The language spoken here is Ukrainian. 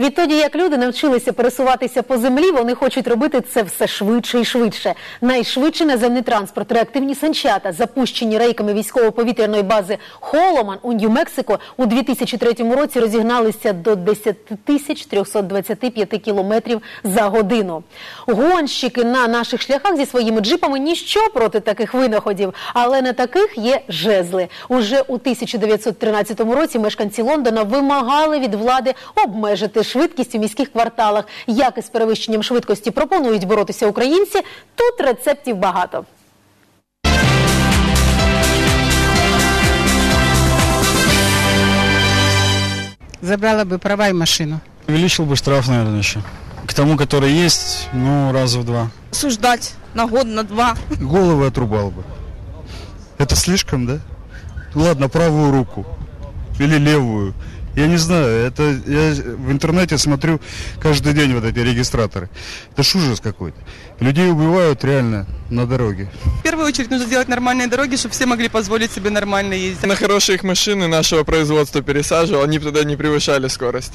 Відтоді, як люди навчилися пересуватися по землі, вони хочуть робити це все швидше і швидше. Найшвидший наземний транспорт, реактивні санчата, запущені рейками військово-повітряної бази Холоман у Нью-Мексико у 2003 році розігналися до 10 тисяч 325 кілометрів за годину. Гонщики на наших шляхах зі своїми джипами ніщо проти таких винаходів, але на таких є жезли. Уже у 1913 році мешканці Лондона вимагали від влади обмежити швидкість у міських кварталах. Як із перевищенням швидкості пропонують боротися українці, тут рецептів багато. Забрала бы права и машину. Увеличил бы штраф, наверное, еще. К тому, который есть, ну, раза в два. Суждать на год, на два. головы отрубал бы. Это слишком, да? Ладно, правую руку. Или левую. Я не знаю, это я в интернете смотрю каждый день вот эти регистраторы. Это ж ужас какой-то. Людей убивают реально на дороге. В первую очередь нужно сделать нормальные дороги, чтобы все могли позволить себе нормально ездить. На хорошие их машины нашего производства пересаживал, они тогда не превышали скорость.